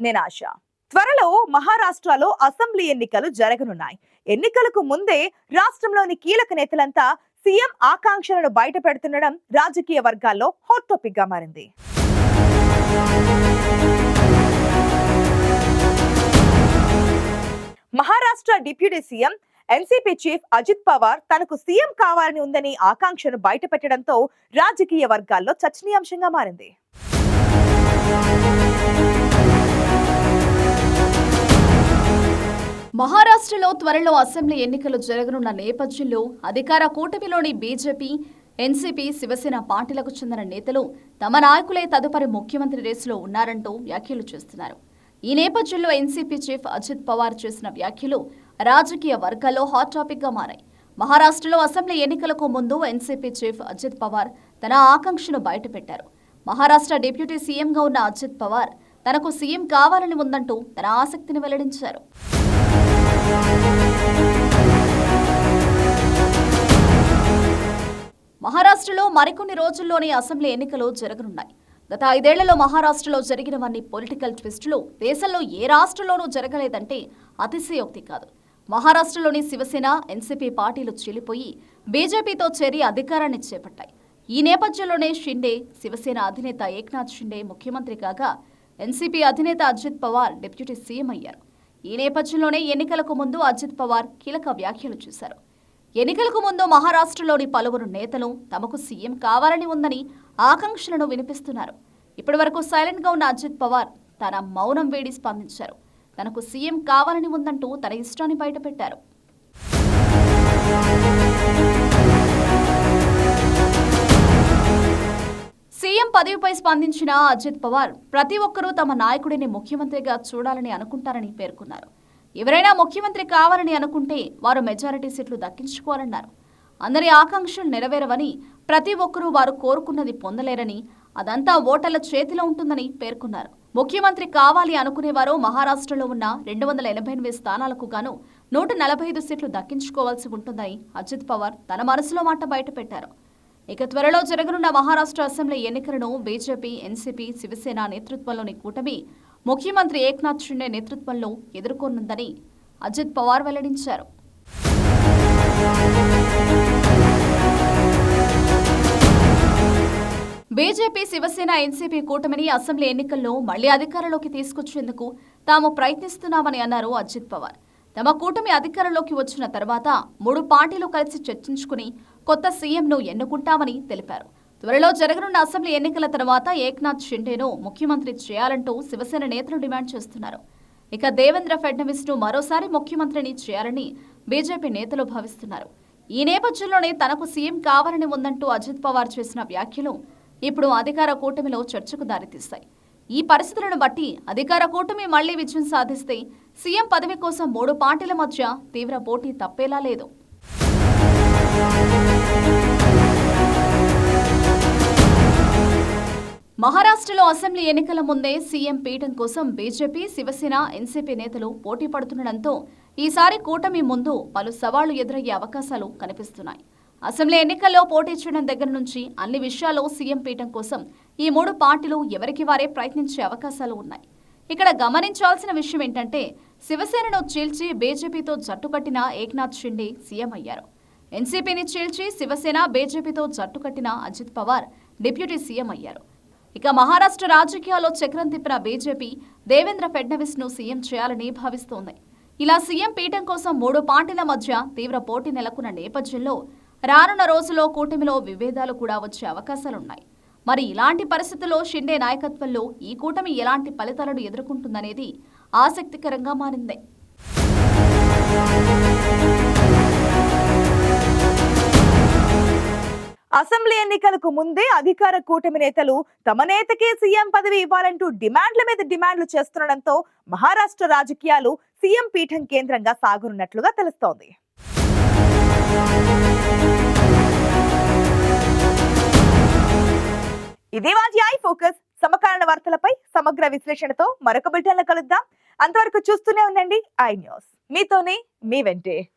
నినాశ త్వరలో మహారాష్ట్రలో అసెంబ్లీ ఎన్నికలు జరగనున్నాయి. ఎన్నికలకు ముందే రాష్ట్రంలోని కీలక నేతలంతా సీఎం ఆకాంక్షలను బయట పెడుతుండడం రాజకీయ వర్గాల్లో హాట్ టాపిక్గా మారింది. Maharashtra deputy CM NCP chief Ajit Pawar తనకు సీఎం కావాలని ఉందని ఆకాంక్షను బయటపెట్టడంతో రాజకీయ వర్గాల్లో చర్చనీయాంశంగా మారింది. మహారాష్ట్రలో త్వరలో అసెంబ్లీ ఎన్నికలు జరగనున్న నేపథ్యంలో అధికార కూటమిలోని బీజేపీ ఎన్సీపీ శివసేన పార్టీలకు చెందిన నేతలు తమ నాయకులే తదుపరి ముఖ్యమంత్రి రేసులో ఉన్నారంటూ వ్యాఖ్యలు చేస్తున్నారు. ఈ నేపథ్యంలో ఎన్సీపీ చీఫ్ అజిత్ పవార్ చేసిన వ్యాఖ్యలు రాజకీయ వర్గాల్లో హాట్ టాపిక్గా మారాయి. మహారాష్ట్రలో అసెంబ్లీ ఎన్నికలకు ముందు ఎన్సీపీ చీఫ్ అజిత్ పవార్ తన ఆకాంక్షను బయటపెట్టారు. మహారాష్ట్ర డిప్యూటీ సీఎంగా ఉన్న అజిత్ పవార్ తనకు సీఎం కావాలని ఉందంటూ తన ఆసక్తిని వెల్లడించారు. మహారాష్ట్రలో మరికొన్ని రోజుల్లోనే అసెంబ్లీ ఎన్నికలు జరగనున్నాయి. గత ఐదేళ్ళలో మహారాష్ట్రలో జరిగినవన్నీ పొలిటికల్ ట్విస్టులు దేశంలో ఏ రాష్ట్రంలోనూ జరగలేదంటే అతిశయోక్తి కాదు. మహారాష్ట్రలోని శివసేన ఎన్సీపీ పార్టీలు చీలిపోయి బీజేపీతో చేరి అధికారాన్ని చేపట్టాయి. ఈ నేపథ్యంలోనే షిండే శివసేన అధినేత ఏక్నాథ్ షిండే ముఖ్యమంత్రి కాగా ఎన్సీపీ అధినేత అజిత్ పవార్ డిప్యూటీ సీఎం అయ్యారు. ఈ నేపథ్యంలోనే ఎన్నికలకు ముందు అజిత్ పవార్ కీలక వ్యాఖ్యలు చేశారు. ఎన్నికలకు ముందు మహారాష్ట్రలోని పలువురు నేతలు తమకు సీఎం కావాలని ఉందని ఆకాంక్షలను వినిపిస్తున్నారు. ఇప్పటి వరకు ఉన్న అజిత్ పవార్ తన మౌనం వేడి స్పందించారు. తనకు సీఎం కావాలని ఉందంటూ తన ఇష్టాన్ని బయటపెట్టారు. పదవిపై స్పందించిన అజిత్ పవార్ ప్రతి ఒక్కరూ తమ నాయకుడిని ముఖ్యమంత్రిగా చూడాలని అనుకుంటారని పేర్కొన్నారు. ఎవరైనా ముఖ్యమంత్రి కావాలని అనుకుంటే వారు మెజారిటీ సీట్లు దక్కించుకోవాలన్నారు. అందరి ఆకాంక్షలు నెరవేరవని ప్రతి ఒక్కరూ వారు కోరుకున్నది పొందలేరని అదంతా ఓటర్ల చేతిలో ఉంటుందని పేర్కొన్నారు. ముఖ్యమంత్రి కావాలి అనుకునేవారు మహారాష్ట్రలో ఉన్న రెండు వందల ఎనభై ఎనిమిది స్థానాలకు గాను నూట నలభై ఐదు సీట్లు దక్కించుకోవాల్సి ఉంటుందని అజిత్ పవార్ తన మనసులో మాట బయటపెట్టారు. ఇక త్వరలో జరగనున్న మహారాష్ట్ర అసెంబ్లీ ఎన్నికలను బీజేపీ ఎన్సీపీ శివసేన నేతృత్వంలోని కూటమి ముఖ్యమంత్రి ఏక్నాథ్ షిండే నేతృత్వంలో ఎదుర్కొనుందని అజిత్ పవార్ వెల్లడించారు. బీజేపీ శివసేన ఎన్సీపీ కూటమిని అసెంబ్లీ ఎన్నికల్లో మళ్ళీ అధికారంలోకి తీసుకొచ్చేందుకు తాము ప్రయత్నిస్తున్నామని అన్నారు అజిత్ పవార్. తమ కూటమి అధికారంలోకి వచ్చిన తర్వాత మూడు పార్టీలు కలిసి చర్చించుకుని కొత్త సీఎంను ఎన్నుకుంటామని తెలిపారు. త్వరలో జరగనున్న అసెంబ్లీ ఎన్నికల తర్వాత ఏక్నాథ్ షిండేను ముఖ్యమంత్రి చేయాలంటూ శివసేన నేతలు డిమాండ్ చేస్తున్నారు. ఇక దేవేంద్ర ఫడ్నవీస్ను మరోసారి ముఖ్యమంత్రిని చేయాలని బీజేపీ నేతలు భావిస్తున్నారు. ఈ నేపథ్యంలోనే తనకు సీఎం కావాలని ఉందంటూ అజిత్ పవార్ చేసిన వ్యాఖ్యలు ఇప్పుడు అధికార కూటమిలో చర్చకు దారితీస్తాయి ఈ పరిస్థితులను బట్టి అధికార కూటమి మళ్ళీ విజయం సాధిస్తే సీఎం పదవి కోసం మూడు పార్టీల మధ్య తీవ్ర పోటీ తప్పేలా లేదు. మహారాష్ట్రలో అసెంబ్లీ ఎన్నికల ముందే సీఎం పీఠం కోసం బీజేపీ శివసేన ఎన్సీపీ నేతలు పోటీ పడుతుండటంతో ఈసారి కూటమి ముందు పలు సవాళ్ళు ఎదురయ్యే అవకాశాలు కనిపిస్తున్నాయి. అసెంబ్లీ ఎన్నికల్లో పోటీ చేయడం దగ్గర నుంచి అన్ని విషయాల్లో సీఎం పీఠం కోసం ఈ మూడు పార్టీలు ఎవరికి వారే ప్రయత్నించే అవకాశాలు ఉన్నాయి. ఇక్కడ గమనించాల్సిన విషయం ఏంటంటే శివసేనను చీల్చి బీజేపీతో జట్టు కట్టిన ఏక్నాథ్ షిండే సీఎం అయ్యారు. ఎన్సీపీని చీల్చి శివసేన బీజేపీతో జట్టు కట్టిన అజిత్ పవార్ డిప్యూటీ సీఎం అయ్యారు. ఇక మహారాష్ట్ర రాజకీయాల్లో చక్రం తిప్పిన బీజేపీ దేవేంద్ర ఫడ్నవీస్ను సీఎం చేయాలని భావిస్తోంది. ఇలా సీఎం పీఠం కోసం మూడు పార్టీల మధ్య తీవ్ర పోటీ నెలకొన్న నేపథ్యంలో రానున్న రోజుల్లో కూటమిలో విభేదాలు కూడా వచ్చే అవకాశాలున్నాయి. మరి ఇలాంటి పరిస్థితుల్లో షిండే నాయకత్వంలో ఈ కూటమి ఎలాంటి ఫలితాలను ఎదుర్కొంటుందనేది ఆసక్తికరంగా మారింది. అసెంబ్లీ ఎన్నికలకు ముందే అధికార కూటమి నేతలు తమ నేతకే సీఎం పదవి ఇవ్వాలంటూ డిమాండ్ల మీద డిమాండ్లు చేస్తుండటంతో మహారాష్ట్ర రాజకీయాలు సీఎం పీఠం కేంద్రంగా సాగనున్నట్లుగా తెలుస్తోంది. ఇదే వాటి ఐ ఫోకస్. సమకాలీన వార్తలపై సమగ్ర విశ్లేషణతో మరొక బిల్టన్లో కలుద్దాం. అంతవరకు చూస్తూనే ఉండండి. I news. మీతోనే మీ వెంటే.